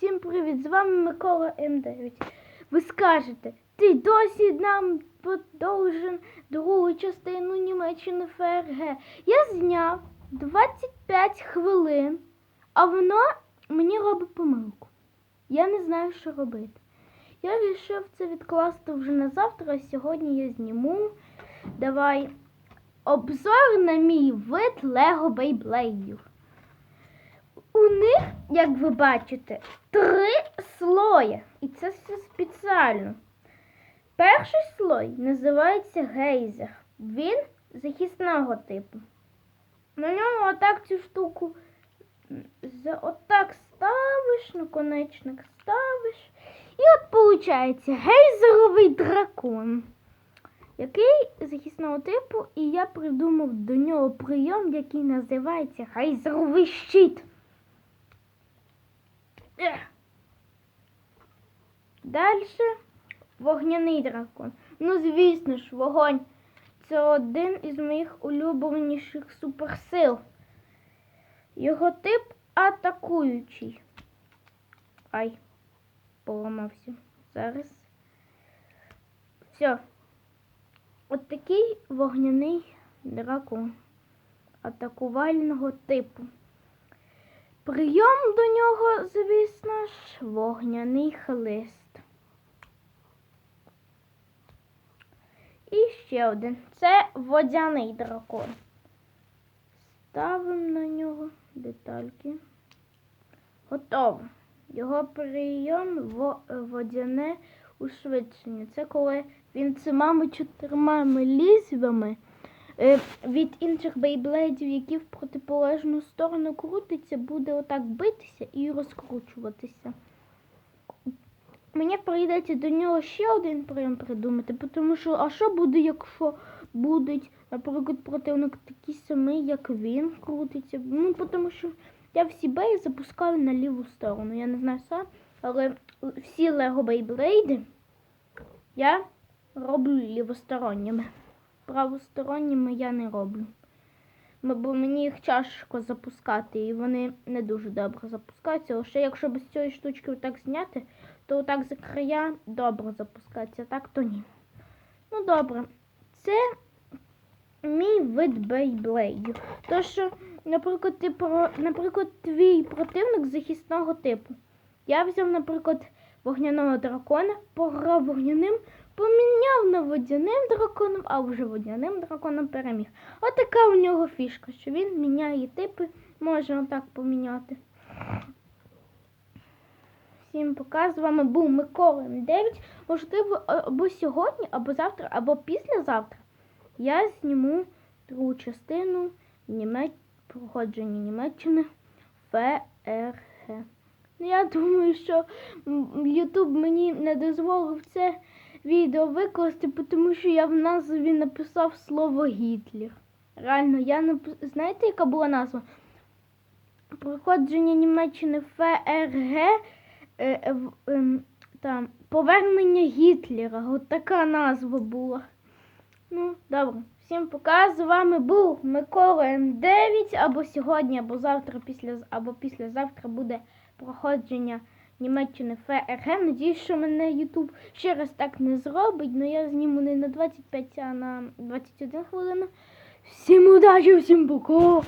всім привіт! З вами Микола М9. Ви скажете, ти досі нам подовжен другу частину Німеччини ФРГ. Я зняв 25 хвилин, а воно мені робить помилку. Я не знаю, що робити. Я вирішив це відкласти вже на завтра, а сьогодні я зніму. Давай обзор на мій вид Лего Бейблейдів. У них, як ви бачите, три слої. І це все спеціально. Перший слой називається гейзер. Він захисного типу. На ньому отак цю штуку отак ставиш, наконечник ставиш. І от виходить гейзеровий дракон, який захисного типу, і я придумав до нього прийом, який називається гейзеровий щит. Дальше вогняний дракон. Ну, звісно ж, вогонь. Це один із моїх улюбленіших суперсил. Його тип атакуючий. Ай, поламався. Зараз. Все. От такий вогняний дракон. Атакувального типу. Прийом до нього, звісно ж, вогняний хлист. І ще один. Це водяний дракон. Ставимо на нього детальки. Готово. Його прийом водяне ушвидшення. Це коли він цими чотирма лізвами від інших бейблейдів, які в протиполежну сторону крутиться, буде отак битися і розкручуватися. Мені прийдеться до нього ще один прийом придумати, тому що, а що буде, якщо буде, наприклад, противник такий самий, як він крутиться? Ну, тому що я всі беї запускаю на ліву сторону. Я не знаю сам, але всі Лего Бейблейди я роблю лівосторонніми. Правосторонніми я не роблю. Бо мені їх тяжко запускати, і вони не дуже добре запускаються. Лише якщо без цієї штучки отак зняти, то отак за края добре запускається, так то ні. Ну добре, це мій вид бейблейдів. То що, наприклад, ти про, наприклад, твій противник захисного типу. Я взяв, наприклад, вогняного дракона, пограв вогняним, поміняв водяним драконом, а вже водяним драконом переміг. Отака у нього фішка, що він міняє типи, можна так поміняти. Всім пока. З вами був Микола М9. Можливо, або сьогодні, або завтра, або післязавтра я зніму другу частину Німеч... проходження Німеччини ФРГ. Ну, я думаю, що Ютуб мені не дозволив це відео викласти, тому що я в назві написав слово Гітлер. Реально, я нап... знаєте, яка була назва? Проходження Німеччини ФРГ. Е, е, ем, там, повернення Гітлера. От така назва була. Ну, добре. Всім пока. З вами був Микола М9. Або сьогодні, або завтра, після, або післязавтра буде проходження Німеччини ФРГ. Надіюсь, що мене Ютуб ще раз так не зробить, але я зніму не на 25, а на 21 хвилину. Всім удачі, всім пока!